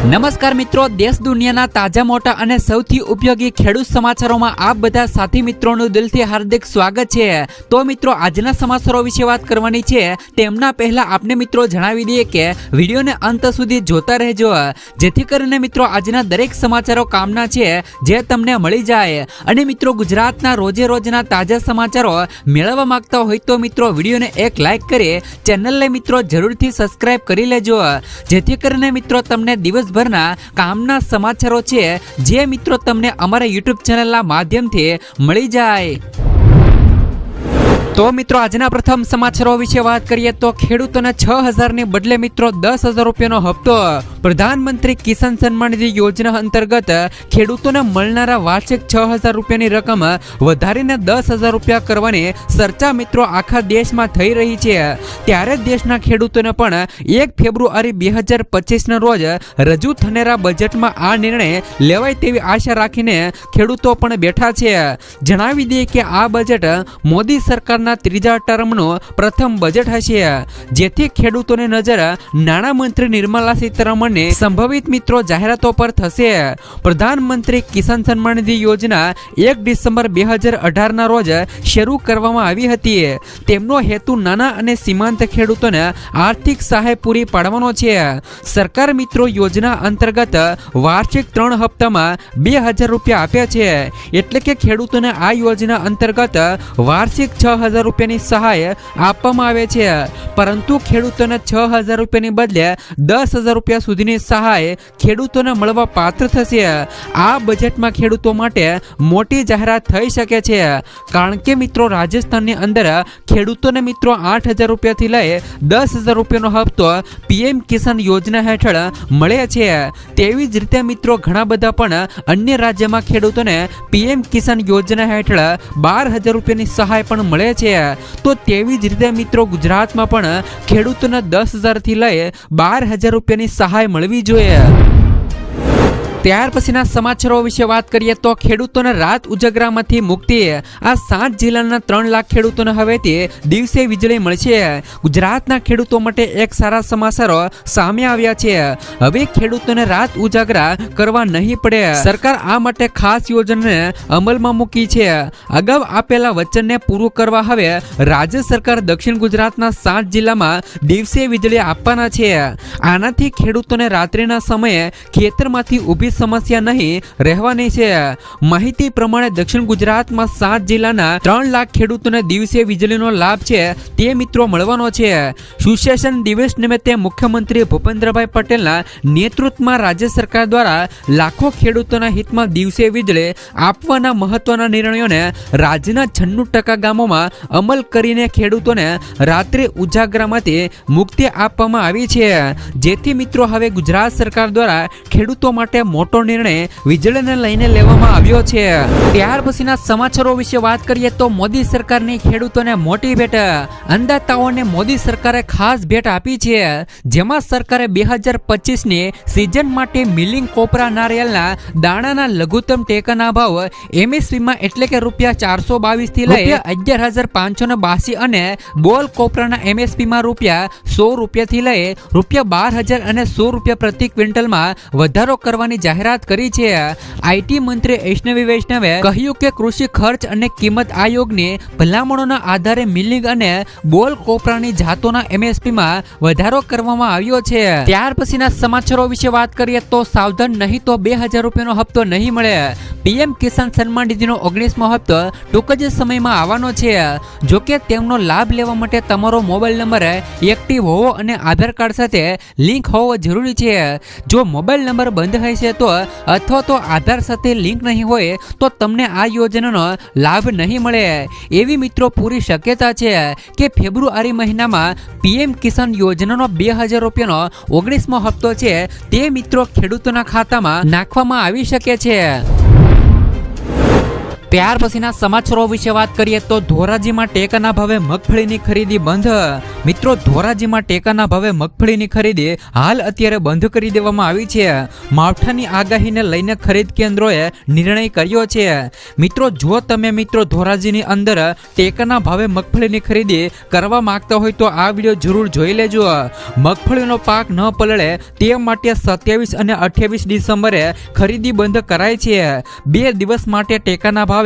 નમસ્કાર મિત્રો, દેશ દુનિયાના તાજા, મોટા અને સૌથી ઉપયોગી ખેડૂત સમાચારોમાં આપ બધા સાથી મિત્રોનું દિલથી હાર્દિક સ્વાગત છે. તો મિત્રો, આજના સમાચારો વિશે વાત કરવાની છે. તેમના પહેલા આપને મિત્રો જણાવી દઈએ કે વિડીયોને અંત સુધી જોતા રહેજો. જેથી કરીને મિત્રો, આજના દરેક સમાચારો કામના છે, જે તમને મળી જાય. અને મિત્રો, ગુજરાતના રોજે રોજના તાજા સમાચારો મેળવવા માંગતા હોય તો મિત્રો, વિડીયોને એક લાઈક કરી ચેનલને મિત્રો જરૂરથી સબસ્ક્રાઇબ કરી લેજો. જેથી કરીને મિત્રો, તમને દિવસભરના કામના સમાચારો છે, જે મિત્રો તમને અમારા યુટ્યુબ ચેનલના માધ્યમથી મળી જાય. તો મિત્રો, આજના પ્રથમ સમાચારો વિશે વાત કરીએ તો ખેડૂતોને છ હજારની બદલે મિત્રો દસ હજાર રૂપિયાનો હપ્તો પ્રધાનમંત્રી કિસાન સન્માન નિધિ યોજના અંતર્ગત ખેડૂતોને મળનારા વાર્ષિક છ હજાર રૂપિયાની રકમ વધારીને દસ હજાર રૂપિયા કરવાની ચર્ચા મિત્રો આખા દેશમાં થઈ રહી છે. ત્યારે દેશના ખેડૂતોને પણ એક ફેબ્રુઆરી બે હજાર પચીસના રોજ રજૂ થનારા બજેટમાં આ નિર્ણય લેવાય તેવી આશા રાખીને ખેડૂતો પણ બેઠા છે. જણાવી દઈએ કે આ બજેટ મોદી સરકારના ત્રીજા ટર્મનું પ્રથમ બજેટ હશે. જેથી ખેડૂતોની નજર નાણામંત્રી નિર્મલા સીતારમણની સંભવિત મિત્રો જાહેરાતો પર થશે. પ્રધાનમંત્રી કિસાન સન્માન નિધિ યોજના એક ડિસેમ્બર બે હજાર અઢારના રોજ શરૂ કરવામાં આવી હતી. તેમનો હેતુ નાના અને સીમાંત ખેડૂતોને આર્થિક સહાય પૂરી પાડવાનો છે. સરકાર મિત્રો યોજના અંતર્ગત વાર્ષિક ત્રણ હપ્તામાં બે હજાર રૂપિયા આપ્યા છે. એટલે કે ખેડૂતોને આ યોજના અંતર્ગત વાર્ષિક છ હજાર રૂપિયાની સહાય આપવામાં આવે છે. પરંતુ ખેડૂતોને છ હજાર રૂપિયાની બદલે દસ હજાર રૂપિયા સુધીની સહાય ખેડૂતોને મળવા પાત્ર થશે. આ બજેટમાં ખેડૂતો માટે મોટી જાહેરાત થઈ શકે છે. કારણ કે મિત્રો, રાજસ્થાનની અંદર ખેડૂતોને મિત્રો આઠ હજાર રૂપિયાથી લઈ દસ હજાર રૂપિયાનો હપ્તો પીએમ કિસાન યોજના હેઠળ મળે છે. તેવી જ રીતે મિત્રો, ઘણા બધા પણ અન્ય રાજ્યમાં ખેડૂતોને પીએમ કિસાન યોજના હેઠળ બાર હજાર રૂપિયાની સહાય પણ મળે છે. તો તેવી જ રીતે મિત્રો, ગુજરાતમાં પણ ખેડૂતોને દસ હજારથી લઈ બાર હજાર રૂપિયાની સહાય મળવી જોઈએ. ત્યાર પછીના સમાચારો વિશે વાત કરીએ તો ખેડૂતોને રાત ઉજાગરામાંથી મુક્તિએ આ સાત જિલ્લાના ત્રણ લાખ ખેડૂતોને હવેથી દિવસે વીજળી મળશે. ગુજરાતના ખેડૂતો માટે એક સારા સમાચારો સામે આવ્યા છે. હવે ખેડૂતોને રાત ઉજાગરા કરવા નહીં પડે. સરકાર આ માટે ખાસ યોજનાને અમલમાં મૂકી છે. અગાઉ આપેલા વચનને પૂરું કરવા હવે રાજ્ય સરકાર દક્ષિણ ગુજરાતના સાત જિલ્લામાં દિવસે વીજળી આપવાના છે. આનાથી ખેડૂતોને રાત્રિના સમયે ખેતરમાંથી ઊભી સમસ્યા નહીં, રહેવાની છે. માહિતી પ્રમાણે દક્ષિણ ગુજરાતમાં સાત જિલ્લાના ત્રણ લાખ ખેડૂતોને દિવસે વીજળીનો લાભ છે, તે મિત્રો મળવાનો છે. સુશેષન દિવસ નિમિત્તે મુખ્યમંત્રી ભૂપેન્દ્રભાઈ પટેલના નેતૃત્વમાં રાજ્ય સરકાર દ્વારા લાખો ખેડૂતોના હિતમાં દિવસે વીજળી આપવાના મહત્વના નિર્ણયોને રાજ્યના છન્નું ટકા ગામોમાં અમલ કરીને ખેડૂતોને રાત્રે ઉજાગરામાંથી મુક્તિ આપવામાં આવી છે. જેથી મિત્રો, હવે ગુજરાત સરકાર દ્વારા ખેડૂતો માટે મોટો નિર્ણય વીજળીને લઈને લેવામાં આવ્યો છે. ત્યાર પછીના સમાચારો વિશે વાત કરીએ તો મોદી સરકારની ખેડૂતોને મોટી ભેટ. અંદાતાઓને મોદી સરકારે ખાસ ભેટ આપી છે. જેમાં સરકારે બે હજાર પચીસની સિઝન માટે મિલિંગ કોપરા નારિયેલના દાણાના લઘુત્તમ ટેકાના ભાવ એમએસપીમાં એટલે કે રૂપિયા ચારસો બાવીસથી લઈ અગિયાર હજાર પાંચસો ને બાસી અને બોલ કોપરાના એમએસપીમાં રૂપિયા સો રૂપિયાથી લઈ રૂપિયા બાર હજાર અને સો રૂપિયા પ્રતિ ક્વિન્ટલમાં વધારો કરવાની જાહેરાત કરી છે. આઈટી મંત્રી વૈષ્ણવી વૈષ્ણવે કહ્યું કે કૃષિ ખર્ચ અને કિંમત આયોગની ભલામણોના આધારે મિલિંગ અને બોલ કોપરાની જાતોના એમએસપીમાં વધારો કરવામાં આવ્યો છે. ત્યાર પછીના સમાચારો વિશે વાત કરીએ તો સાવધાન નહીં તો બે હજાર રૂપિયાનો હપ્તો નહીં મળે. પીએમ કિસાન સન્માન નિધિનો ઓગણીસમો હપ્તો ટૂંક જ સમયમાં આવવાનો છે. જો કે તેમનો લાભ લેવા માટે તમારો મોબાઈલ નંબર એક્ટિવ હોવો અને આધાર કાર્ડ સાથે લિંક હોવો જરૂરી છે. જો મોબાઈલ નંબર બંધ હશે તો અથવા તો આધાર સાથે લિંક નહીં હોય, તો તમને આ યોજનાનો લાભ નહીં મળે. એવી મિત્રો પૂરી શક્યતા છે કે ફેબ્રુઆરી મહિનામાં પીએમ કિસાન યોજનાનો બે હજાર રૂપિયાનો ઓગણીસમો હપ્તો છે, તે મિત્રો ખેડૂતોના ખાતામાં નાખવામાં આવી શકે છે. ત્યાર પછીના સમાચારો વિશે વાત કરીએ તો ધોરાજીમાં ટેકાના ભાવે મગફળીની ખરીદી બંધ. મિત્રો, ધોરાજીમાં ટેકાના ભાવે મગફળીની ખરીદી હાલ અત્યારે બંધ કરી દેવામાં આવી છે. માવઠાની આગાહીને લઈને ખરીદ કેન્દ્રોએ નિર્ણય કર્યો છે. મિત્રો, જો તમે મિત્રો ધોરાજીની અંદર ટેકાના ભાવે મગફળીની ખરીદી કરવા માંગતા હોય તો આ વીડિયો જરૂર જોઈ લેજો. મગફળીનો પાક ન પલળે તે માટે સત્યાવીસ અને અઠ્યાવીસ ડિસેમ્બરે ખરીદી બંધ કરાય છે. બે દિવસ માટે ટેકાના ભાવે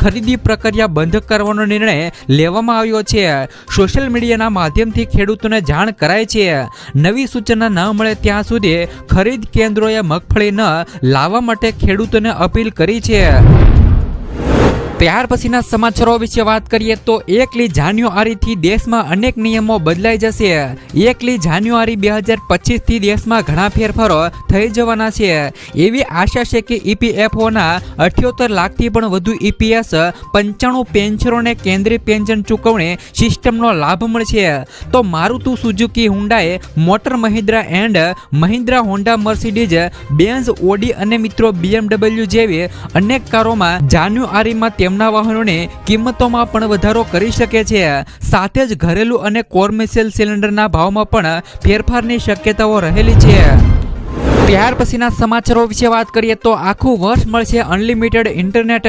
ખરીદી પ્રક્રિયા બંધ કરવાનો નિર્ણય લેવામાં આવ્યો છે. સોશિયલ મીડિયાના માધ્યમથી ખેડૂતોને જાણ કરાય છે. નવી સૂચના ન મળે ત્યાં સુધી ખરીદ કેન્દ્રોએ મગફળી ન લાવવા માટે ખેડૂતોને અપીલ કરી છે. ત્યાર પછીના સમાચારો વિશે વાત કરીએ તો એકલી જાન્યુઆરીથી દેશમાં અનેક નિયમો બદલાઈ જશે. એકલી જાન્યુઆરી બે હજાર પચીસથી દેશમાં ઘણા ફેરફારો થઈ જવાના છે. એવી આશા છે કે ઈપીએફઓના અઠ્યોતેર લાખથી પણ વધુ ઈપીએસ પંચાણું પેન્શનરોને કેન્દ્રીય પેન્શન ચૂકવણી સિસ્ટમનો લાભ મળશે. તો Maruti Suzuki Hyundai motor Mahindra and Mahindra Honda Mercedes, Benz Audi અને મિત્રો બીએમડબલ્યુ જેવી અનેક કારોમાં જાન્યુઆરીમાં તેમના વાહનોની કિંમતોમાં પણ વધારો કરી શકે છે. સાથે જ ઘરેલું અને કોમર્શિયલ સિલિન્ડરના ભાવમાં પણ ફેરફારની શક્યતાઓ રહેલી છે. ત્યાર પછીના સમાચારો વિશે વાત કરીએ તો આખું વર્ષ મળશે અનલિમિટેડ ઇન્ટરનેટ.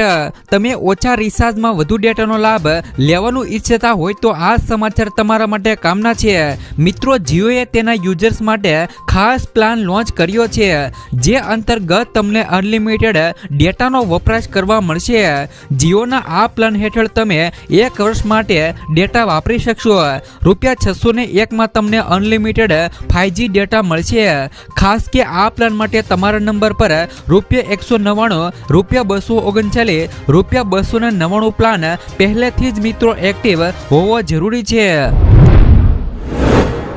તમે ઓછા રિચાર્જમાં વધુ ડેટાનો લાભ લેવાનું ઈચ્છતા હોય તો આ સમાચાર તમારા માટે કામના છે. મિત્રો, જીઓએ તેના યુઝર્સ માટે ખાસ પ્લાન લોન્ચ કર્યો છે, જે અંતર્ગત તમને અનલિમિટેડ ડેટાનો વપરાશ કરવા મળશે. જીઓના આ પ્લાન હેઠળ તમે એક વર્ષ માટે ડેટા વાપરી શકશો. રૂપિયા છસો ને એકમાં તમને અનલિમિટેડ ફાઇવજી ડેટા મળશે. ખાસ કે આ પ્લાન માટે તમારા નંબર પર રૂપિયા એકસો નવ્વાણું, રૂપિયા બસો ઓગણચાલીસ, રૂપિયા બસો નવ્વાણું પ્લાન પહેલેથી જ મિત્રો એક્ટિવ હોવો જરૂરી છે.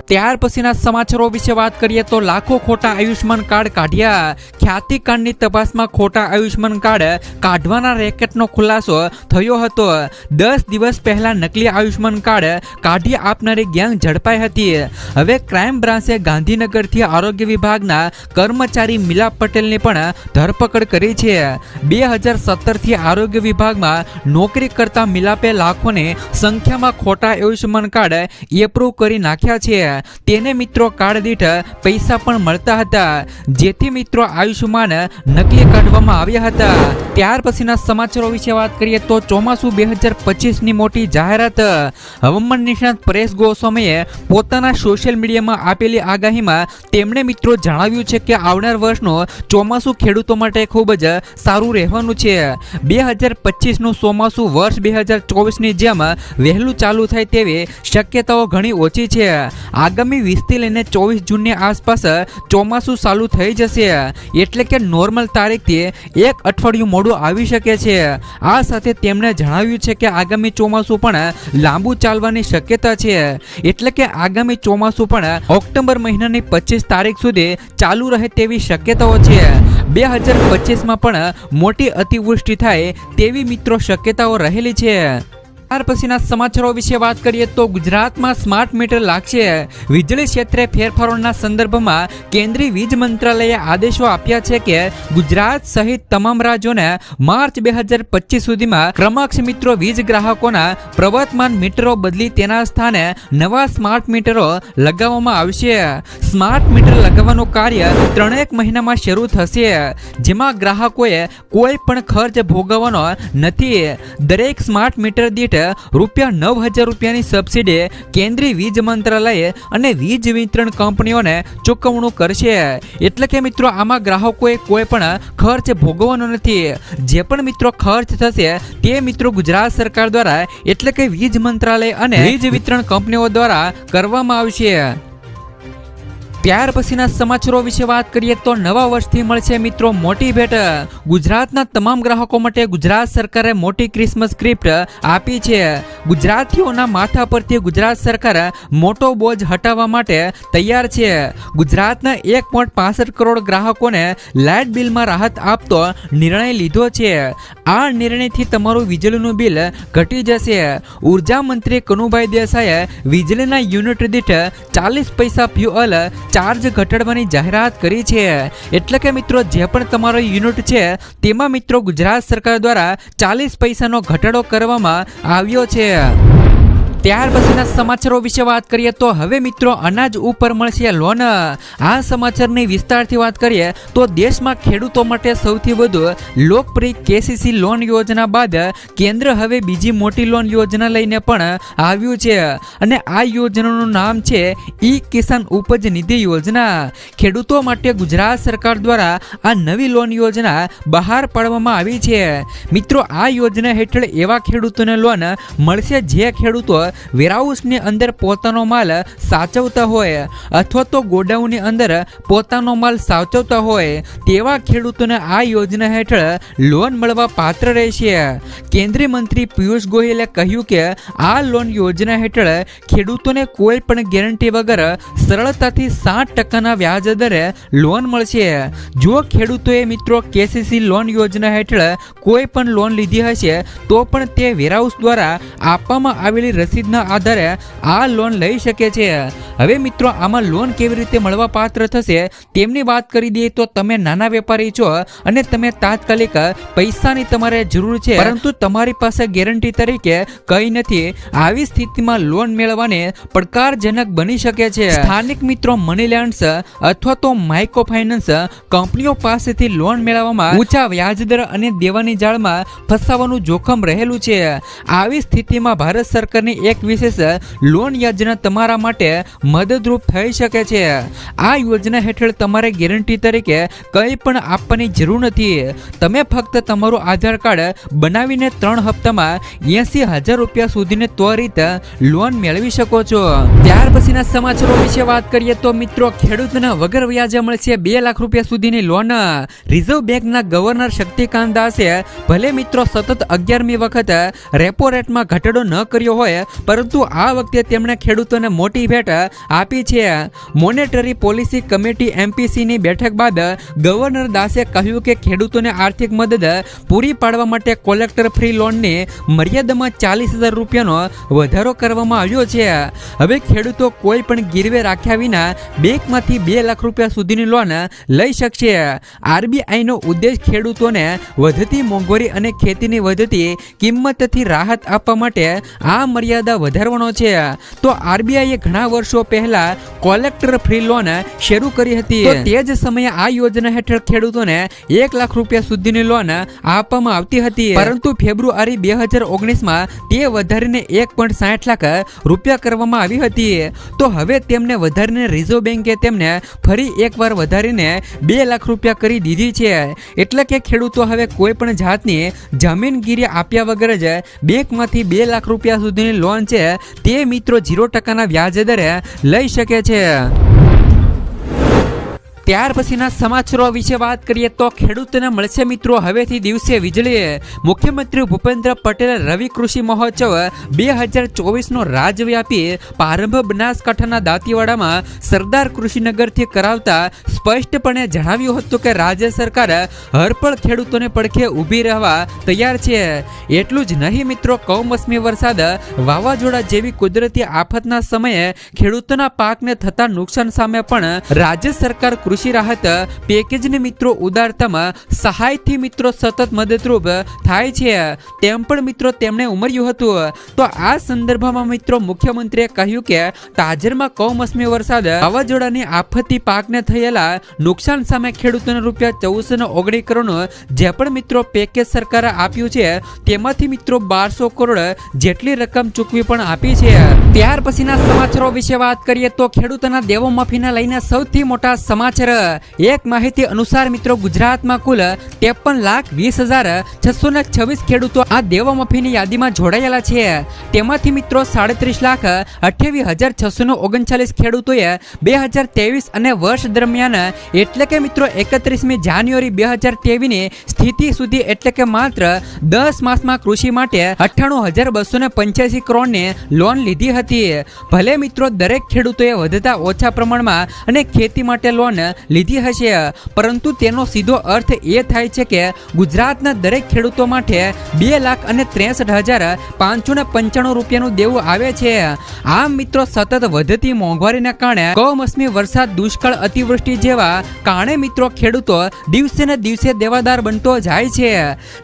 ત્યાર પછીના સમાચારો વિશે વાત કરીએ તો લાખો ખોટા આયુષ્માન કાર્ડ કાઢ્યા. ખ્યાતિ કાર્ડની તપાસમાં ખોટા આયુષ્માન કાર્ડ કાઢવાના રેકેટનો ખુલાસો થયો હતો. દસ દિવસ પહેલા નકલી આયુષ્માન કાર્ડ કાઢી આપનારી ગેંગ ઝડપાઈ હતી. હવે ક્રાઇમ બ્રાન્ચે ગાંધીનગરથી આરોગ્ય વિભાગના કર્મચારી મિલાપ પટેલની પણ ધરપકડ કરી છે. બે હજાર સત્તરથી આરોગ્ય વિભાગમાં નોકરી કરતા મિલાપે લાખોની સંખ્યામાં ખોટા આયુષ્યમાન કાર્ડ એપ્રૂવ કરી નાખ્યા છે. તેને મિત્રો કાર્ડ દીઠ પૈસા પણ મળતા હતા. જેથી મિત્રો આયુષ્યમાન નકલી કાઢવામાં આવ્યા હતા. ત્યાર પછીના સમાચારો વિશે વાત કરીએ તો ચોમાસું બે હજાર પચીસની મોટી જાહેરાત. હવામાન નિષ્ણાત પરેશ ગોસ્વામીએ પોતાના સોશિયલ મીડિયામાં આપેલી આગાહીમાં તેમણે મિત્રો જણાવ્યું છે કે આવનાર વર્ષનું ચોમાસું ખેડૂતો માટે ખૂબ જ સારું રહેવાનું છે. બે હજાર પચીસનું ચોમાસું વર્ષ બે હજાર ચોવીસની જેમ વહેલું ચાલુ થાય તેવી શક્યતાઓ ઘણી ઓછી છે. આગામી વીસથી લઈને ચોવીસ જૂનની આસપાસ ચોમાસું ચાલુ થઈ જશે. એટલે કે નોર્મલ તારીખથી એક અઠવાડિયું મોડું આવી શકે છે. આ સાથે તેમણે જણાવ્યું છે કે આગામી ચોમાસું પણ લાંબુ ચાલવાની શક્યતા છે. એટલે કે આગામી ચોમાસું પણ ઓક્ટોબર મહિનાની પચીસ તારીખ સુધી ચાલુ રહે તેવી શક્યતાઓ છે. બે હજાર પચીસમાં પણ મોટી અતિવૃષ્ટિ થાય તેવી મિત્રો શક્યતાઓ રહેલી છે. ત્યાર પછીના સમાચારો વિશે વાત કરીએ તો ગુજરાતમાં સ્માર્ટ મીટર લાગશે. વીજળી ક્ષેત્રે ફેરફારોના સંદર્ભમાં કેન્દ્રીય વીજ મંત્રાલયે આદેશો આપ્યા છે કે ગુજરાત સહિત તમામ રાજ્યોને માર્ચ બે હજાર પચીસ સુધીમાં ક્રમક્ષ મિત્રો વીજ ગ્રાહકોના પ્રવર્તમાન મીટરો બદલી તેના સ્થાને નવા સ્માર્ટ મીટરો લગાવવામાં આવશે. સ્માર્ટ મીટર લગાવવાનું કાર્ય ત્રણેક મહિનામાં શરૂ થશે, જેમાં ગ્રાહકોએ કોઈ પણ ખર્ચ ભોગવવાનો નથી. દરેક સ્માર્ટ મીટર દીઠ રૂપિયા નવ હજાર રૂપિયાની સબસિડી કેન્દ્રીય વીજ મંત્રાલય અને વીજ વિતરણ કંપનીઓને ચૂકવણું કરશે. એટલે કે મિત્રો આમાં ગ્રાહકોએ કોઈ પણ ખર્ચ ભોગવવાનો નથી. જે પણ મિત્રો ખર્ચ થશે તે મિત્રો ગુજરાત સરકાર દ્વારા એટલે કે વીજ મંત્રાલય અને વીજ વિતરણ કંપનીઓ દ્વારા કરવામાં આવશે. ત્યાર પછીના સમાચારો વિશે વાત કરીએ તો નવા વર્ષથી મળશે મિત્રો મોટી ભેટ. ગુજરાતના તમામ ગ્રાહકો માટે ગુજરાત સરકારે મોટી ક્રિસમસ ગિફ્ટ આપી છે. ગુજરાતીઓના માથા પરથી ગુજરાત સરકાર મોટો બોજ હટાવવા માટે તૈયાર છે. ગુજરાતના એક પોઈન્ટ પાસઠ કરોડ ગ્રાહકોને લાઇટ બિલમાં રાહત આપતો નિર્ણય લીધો છે. આ નિર્ણયથી તમારું વીજળીનું બિલ ઘટી જશે. ઊર્જા મંત્રી કનુભાઈ દેસાઈએ વીજળીના યુનિટ દીઠ ચાલીસ પૈસા ફ્યુઅલ ચાર્જ ઘટાડવાની જાહેરાત કરી છે. એટલે કે મિત્રો, જે પણ તમારો યુનિટ છે, તેમાં મિત્રો ગુજરાત સરકાર દ્વારા ચાલીસ પૈસાનો ઘટાડો કરવામાં આવ્યો છે. ત્યાર પછીના સમાચારો વિશે વાત કરીએ તો હવે મિત્રો અનાજ ઉપર મળશે લોન. આ સમાચારની વિસ્તારથી વાત કરીએ તો દેશમાં ખેડૂતો માટે સૌથી વધુ લોકપ્રિય કેસીસી લોન યોજના બાદ કેન્દ્ર હવે બીજી મોટી લોન યોજના લઈને પણ આવ્યું છે અને આ યોજનાનું નામ છે ઈ કિસાન ઉપજ નિધિ યોજના. ખેડૂતો માટે ગુજરાત સરકાર દ્વારા આ નવી લોન યોજના બહાર પાડવામાં આવી છે. મિત્રો, આ યોજના હેઠળ એવા ખેડૂતોને લોન મળશે જે ખેડૂતો વેરહાઉસની અંદર પોતાનો માલ સાચવતા હોય અથવા તો ગોડાઉનની અંદર પોતાનો માલ સાચવતા હોય તેવા ખેડૂતોને આ યોજના હેઠળ લોન મળવા પાત્ર રહેશે. કેન્દ્રીય મંત્રી પિયુષ ગોયલે કહ્યું કે આ લોન યોજના હેઠળ ખેડૂતોને કોઈ પણ ગેરંટી વગર સરળતાથી સાત ટકાના વ્યાજ દરે લોન મળશે. જો ખેડૂતોએ મિત્રો કેસીસી લોન યોજના હેઠળ કોઈ પણ લોન લીધી હશે, તો પણ તે વેરહાઉસ દ્વારા આપવામાં આવેલી રસીદના આધારે આ લોન લઈ શકે છે. હવે મિત્રો, આમાં લોન કેવી રીતે મળવા પાત્ર થશે તેમની વાત કરી દઈએ તો તમે નાના વેપારી છો અને તમે તાત્કાલિક પૈસાની તમારે જરૂર છે. પરંતુ તમારી પાસે ગેરંટી તરીકે કંઈ નથી. આવી સ્થિતિમાં લોન મેળવવાને પડકારજનક બની શકે છે. સ્થાનિક મિત્રો મની લેન્ડ્સ અથવા તો માઇક્રો ફાઇનાન્સ કંપનીઓ પાસેથી લોન મેળવવામાં ઊંચા વ્યાજદર અને દેવાની જાળમાં ફસાવાનું જોખમ રહેલું છે. આવી સ્થિતિમાં ભારત સરકારની એક વિશેષ લોન યોજના તમારા માટે મદદરૂપ થઈ શકે છે. આ યોજના હેઠળ તમારે ગેરંટી તરીકે કંઈ પણ આપવાની જરૂર નથી. તમે ફક્ત તમારું આધાર કાર્ડ બનાવીને ત્રણ હપ્તામાં એસી હજાર રૂપિયા સુધીને ત્વરિત લોન મેળવી શકો છો. ત્યાર પછીના સમાચારો વિશે વાત કરીએ તો મિત્રો, ખેડૂતને વગર વ્યાજે મળશે બે લાખ રૂપિયા સુધીની લોન રિઝર્વ બેંકના ગવર્નર શક્તિકાંત દાસે ભલે મિત્રો સતત અગિયારમી વખત રેપો રેટમાં ઘટાડો ન કર્યો હોય પરંતુ આ વખતે તેમણે ખેડૂતોને મોટી ભેટ આપી છે. મોનેટરી પોલિસી કમિટી એમપીસીની બેઠક બાદ ગવર્નર દાસે કહ્યું કે ખેડૂતોને આર્થિક મદદ પૂરી પાડવા માટે કોલેક્ટર ફ્રી લોનની મર્યાદામાં ચાલીસ હજાર રૂપિયાનો વધારો કરવામાં આવ્યો છે. હવે ખેડૂતો કોઈ પણ ગીરવે રાખ્યા વિના બેંકમાંથી બે લાખ રૂપિયા સુધીની લોન લઈ શકશે. આરબીઆઈનો ઉદ્દેશ ખેડૂતોને વધતી મોંઘવારી અને ખેતીની વધતી કિંમતથી રાહત આપવા માટે આ મર્યાદા વધારવાનો છે. તો આરબીઆઈએ ઘણા વર્ષો પહેલા કોલેક્ટર ફ્રી લોન શરૂ કરી હતી. તે જ સમયે આ યોજના હેઠળ ખેડૂતોને એક લાખ રૂપિયા સુધીની લોન આપવામાં આવતી હતી. પરંતુ ફેબ્રુઆરી બે હજાર ઓગણીસમાં તે વધારીને એક પોઈન્ટ સાઠ લાખ રૂપિયા કરવામાં આવી હતી. તો હવે તેમને વધારીને રિઝર્વ બેન્કે તેમને ફરી એકવાર વધારીને બે લાખ રૂપિયા કરી દીધી છે. એટલે કે ખેડૂતો હવે કોઈ પણ જાતની જમીનગીરી આપ્યા વગર જ બેંકમાંથી બે લાખ રૂપિયા સુધીની લોન છે તે મિત્રો ઝીરો ટકાના વ્યાજ દરે લઈ શકે છે. ત્યાર પછીના સમાચારો વિશે વાત કરીએ તો ખેડૂતોને મળશે મિત્રો હવેથી દિવસે વીજળીએ. મુખ્યમંત્રી ભૂપેન્દ્ર પટેલે રવિ કૃષિ મહોત્સવ બે હજાર ચોવીસનો રાજવ્યાપી પ્રારંભ બનાસકાંઠાના દાંતીવાડામાં સરદાર કૃષિનગરથી કરાવતા સ્પષ્ટપણે જણાવ્યું હતું કે રાજ્ય સરકાર હરપળ ખેડૂતોને પડખે ઊભી રહેવા તૈયાર છે. એટલું જ નહીં મિત્રો, કમોસમી વરસાદ વાવાઝોડા જેવી કુદરતી આફતના સમયે ખેડૂતોના પાકને થતા નુકસાન સામે પણ રાજ્ય સરકાર કૃષિ રાહત પેકેજને મિત્રો ઉદારતામાં, સહાયથી મિત્રો સતત મદદરૂપ થાય છે. તેમ પણ મિત્રો તેમણે ઉમર્યું હતું. તો આ સંદર્ભમાં મિત્રો મુખ્યમંત્રીએ કહ્યું કે તાજરમાં કમોસમી વરસાદ, વાવાઝોડાની આફતથી પાકને થયેલા નુકસાન સામે ખેડૂતોને રૂપિયા ચૌદસો ને ઓગણીસ જે પણ મિત્રો પેકેજ સરકારે આપ્યું છે, તેમાંથી મિત્રો બારસો કરોડ જેટલી રકમ ચૂકવી પણ આપી છે. ત્યાર પછીના સમાચારો વિશે વાત કરીએ તો ખેડૂતોના દેવો માફીને લઈને સૌથી મોટા સમાચાર એક માહિતી અનુસાર મિત્રો, ગુજરાતમાં કુલ ત્રેપન લાખ વીસ હજાર છસો ને છવ્વીસ ખેડૂતો આ દેવા મફીની યાદીમાં જોડાયેલા છે. તેમાંથી મિત્રો, સાડત્રીસ લાખ અઠ્યાવીસ હજાર છસો ને ઓગણચાલીસ ખેડૂતોએ બે હજાર ત્રેવીસ અને વર્ષ દરમિયાન એટલે કે મિત્રો, એકત્રીસમી જાન્યુઆરી બે હજાર ત્રેવીસની સ્થિતિ સુધી એટલે કે માત્ર દસ માસમાં કૃષિ માટે અઠ્ઠાણું હજાર બસો ને પંચ્યાસી કરોડની લોન લીધી હતી. ભલે મિત્રો, દરેક ખેડૂતોએ વધતા ઓછા પ્રમાણમાં અને ખેતી માટે લોન લીધી હશે. પરંતુ તેનો સીધો અર્થ એ થાય છે કે ગુજરાતના દરેક ખેડૂતો માટે બે લાખ અને ત્રેસઠ હજાર પાંચસો ને પંચાણું રૂપિયાનું દેવું આવે છે. આમ મિત્રો, સતત વધતી મોંઘવારીના કારણે કમોસમી વરસાદ દુષ્કાળ અતિવૃષ્ટિ જેવા કારણે મિત્રો, ખેડૂતો દિવસે ને દિવસે દેવાદાર બનતો જાય છે.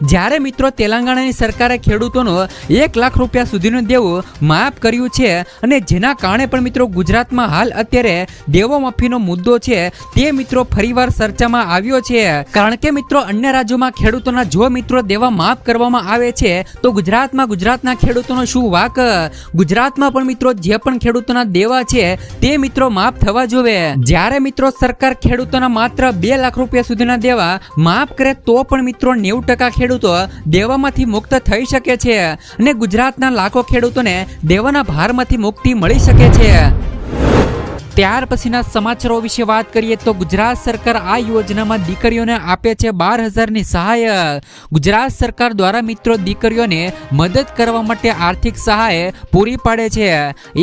જ્યારે મિત્રો, તેલંગાણાની સરકારે ખેડૂતોનું એક લાખ રૂપિયા સુધીનું દેવું માફ કર્યું છે અને જેના કારણે પણ મિત્રો, ગુજરાતમાં હાલ અત્યારે દેવો માફીનો મુદ્દો છે, તે મિત્રો ફરીવાર ચર્ચામાં આવ્યો છે, કારણ કે મિત્રો અન્ય રાજ્યોમાં ખેડૂતોના જો મિત્રો દેવા માફ કરવામાં આવે છે, તો ગુજરાતમાં ગુજરાતના ખેડૂતોનો શું વાક? ગુજરાતમાં પણ મિત્રો જે પણ ખેડૂતોના દેવા છે, તે મિત્રો માફ થવા જોવે. જ્યારે મિત્રો સરકાર ખેડૂતોના માત્ર બે લાખ રૂપિયા સુધીના દેવા માફ કરે, તો પણ મિત્રો નેવું ટકા ખેડૂતો દેવામાંથી મુક્ત થઈ શકે છે અને ગુજરાતના લાખો ખેડૂતોને દેવાના ભારમાંથી મુક્તિ મળી શકે છે. ત્યાર પછીના સમાચારો વિશે વાત કરીએ તો ગુજરાત સરકાર આ યોજનામાં દીકરીઓને આપે છે બાર હજારની સહાય. ગુજરાત સરકાર દ્વારા મિત્રો દીકરીઓને મદદ કરવા માટે આર્થિક સહાય પૂરી પાડે છે.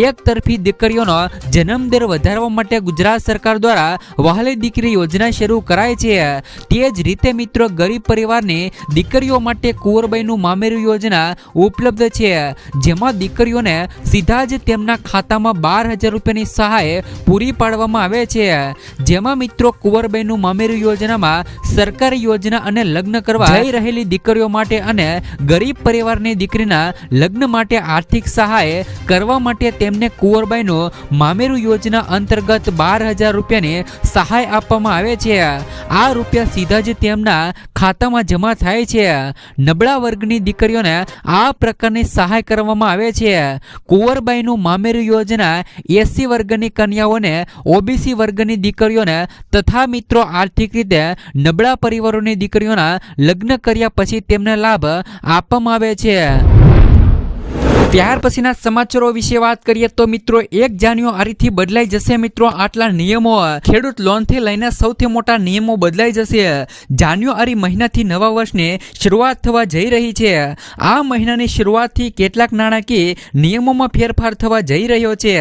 એક તરફી દીકરીઓનો જન્મદર વધારવા માટે ગુજરાત સરકાર દ્વારા વહાલી દીકરી યોજના શરૂ કરાય છે. તે જ રીતે મિત્રો ગરીબ પરિવારની દીકરીઓ માટે કુંવરબાઈનું મામેરું યોજના ઉપલબ્ધ છે. જેમાં દીકરીઓને સીધા જ તેમના ખાતામાં બાર હજાર રૂપિયાની સહાય પૂરી પાડવામાં આવે છે. જેમાં મિત્રો કુંવરબાઈનું મામેરું યોજનામાં સરકારી યોજના અને લગ્ન કરવા જઈ રહેલી દીકરીઓ માટે અને ગરીબ પરિવારની દીકરીના લગ્ન માટે આર્થિક સહાય કરવા માટે તેમને કુંવરબાઈનું મામેરું યોજના અંતર્ગત બાર હજાર રૂપિયાની સહાય આપવામાં આવે છે. આ રૂપિયા સીધા જ તેમના ખાતામાં જમા થાય છે. નબળા વર્ગની દીકરીઓને આ પ્રકારની સહાય કરવામાં આવે છે. કુંવરબાઈનું મામેરું યોજના એસી વર્ગની કન્યાઓને ઓબીસી વર્ગની દીકરીઓને તથા મિત્રો આર્થિક રીતે નબળા પરિવારોની દીકરીઓના લગ્ન કર્યા પછી તેમને લાભ આપવામાં આવે છે. ત્યાર પછીના સમાચારો વિશે વાત કરીએ તો મિત્રો, એક જાન્યુઆરીથી બદલાઈ જશે મિત્રો આટલા નિયમો. ખેડૂત લોનથી લઈને સૌથી મોટા નિયમો બદલાઈ જશે. જાન્યુઆરી મહિનાથી નવા વર્ષની શરૂઆત થવા જઈ રહી છે. આ મહિનાની શરૂઆતથી કેટલાક નાણાકીય નિયમોમાં ફેરફાર થવા જઈ રહ્યો છે.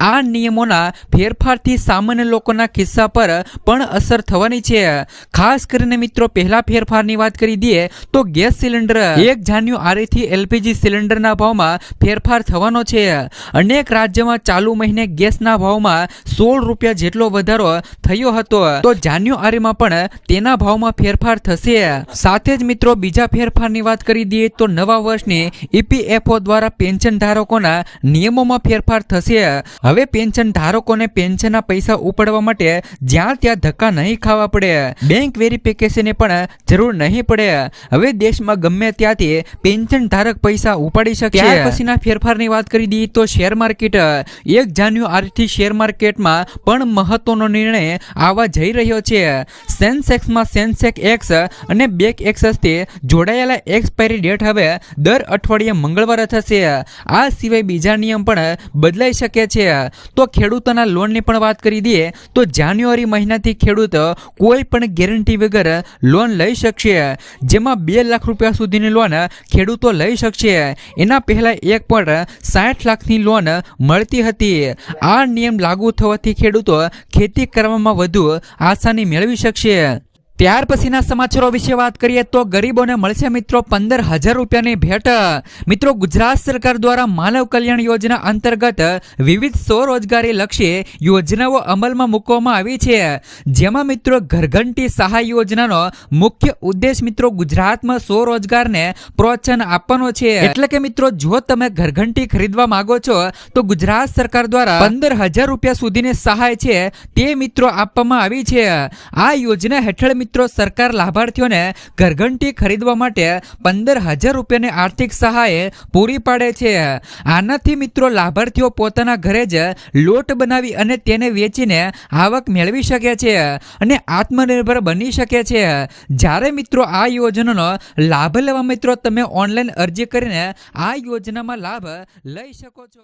આ નિયમોના ફેરફારથી સામાન્ય લોકોના ખિસ્સા પર પણ અસર થવાની છે. ખાસ કરીને મિત્રો, પહેલા ફેરફારની વાત કરી દઈએ તો ગેસ સિલિન્ડર. એક જાન્યુઆરીથી એલપીજી સિલિન્ડરના ભાવમાં ફેરફાર થવાનો છે. અનેક રાજ્યમાં ચાલુ મહિને ગેસના ભાવમાં સોળ રૂપિયા જેટલો વધારો થયો હતો. તો જાન્યુઆરીમાં પણ તેના ભાવમાં ફેરફાર થશે. સાથે જ મિત્રો, બીજા ફેરફારની વાત કરી દઈએ તો નવા વર્ષની ઈપીએફઓ દ્વારા પેન્શન ધારકોના નિયમોમાં ફેરફાર થશે. હવે પેન્શન ધારકોને પેન્શનના પૈસા ઉપાડવા માટે જ્યાં ત્યાં ધક્કા નહીં ખાવા પડે. બેંક વેરિફિકેશનની પણ જરૂર નહીં પડે. હવે દેશમાં ગમે ત્યાંથી પેન્શન ધારક પૈસા ઉપાડી શકે. ત્યાર પછીના ફેરફારની વાત કરી દઈએ તો શેર માર્કેટ એક જાન્યુઆરીથી શેર માર્કેટમાં પણ મહત્વનો નિર્ણય આવવા જઈ રહ્યો છે. સેન્સેક્સમાં સેન્સેક એક્સ અને બેક એક્સથી જોડાયેલા એક્સપાયરી ડેટ હવે દર અઠવાડિયે મંગળવારે થશે. આ સિવાય બીજા નિયમ પણ બદલાઈ શકે છે. તો ખેડૂતોના લોનની પણ વાત કરી દઈએ તો જાન્યુઆરી મહિનાથી ખેડૂત કોઈ પણ ગેરંટી વગર લોન લઈ શકશે. જેમાં બે લાખ રૂપિયા સુધીની લોન ખેડૂતો લઈ શકશે. એના પહેલા એક પણ સાઠ લાખની લોન મળતી હતી. આ નિયમ લાગુ થવાથી ખેડૂતો ખેતી કરવામાં વધુ આસાની મેળવી શકશે. ત્યાર પછીના સમાચારો વિશે વાત કરીએ તો ગરીબોને મળશે મિત્રો પંદર હજાર રૂપિયાની ભેટ. મિત્રો, ગુજરાત સરકાર દ્વારા માનવ કલ્યાણ યોજના અંતર્ગત વિવિધ સ્વરોજગારી લક્ષી યોજનાઓ અમલમાં મૂકવામાં આવી છે. જેમાં મિત્રો, ઘરઘંટી સહાય યોજનાનો મુખ્ય ઉદ્દેશ મિત્રો ગુજરાતમાં સ્વરોજગારને પ્રોત્સાહન આપવાનો છે. એટલે કે મિત્રો, જો તમે ઘરઘંટી ખરીદવા માંગો છો, તો ગુજરાત સરકાર દ્વારા પંદર હજાર રૂપિયા સુધીની સહાય છે તે મિત્રો આપવામાં આવી છે. આ યોજના હેઠળ મિત્રો, સરકાર લાભાર્થીઓને ઘરઘંટી ખરીદવા માટે પંદર હજાર રૂપિયાની આર્થિક સહાય પૂરી પાડે છે. આનાથી મિત્રો, લાભાર્થીઓ પોતાના ઘરે જ લોટ બનાવી અને તેને વેચીને આવક મેળવી શકે છે અને આત્મનિર્ભર બની શકે છે. જ્યારે મિત્રો, આ યોજનાનો લાભ લેવા મિત્રો, તમે ઓનલાઈન અરજી કરીને આ યોજનામાં લાભ લઈ શકો છો.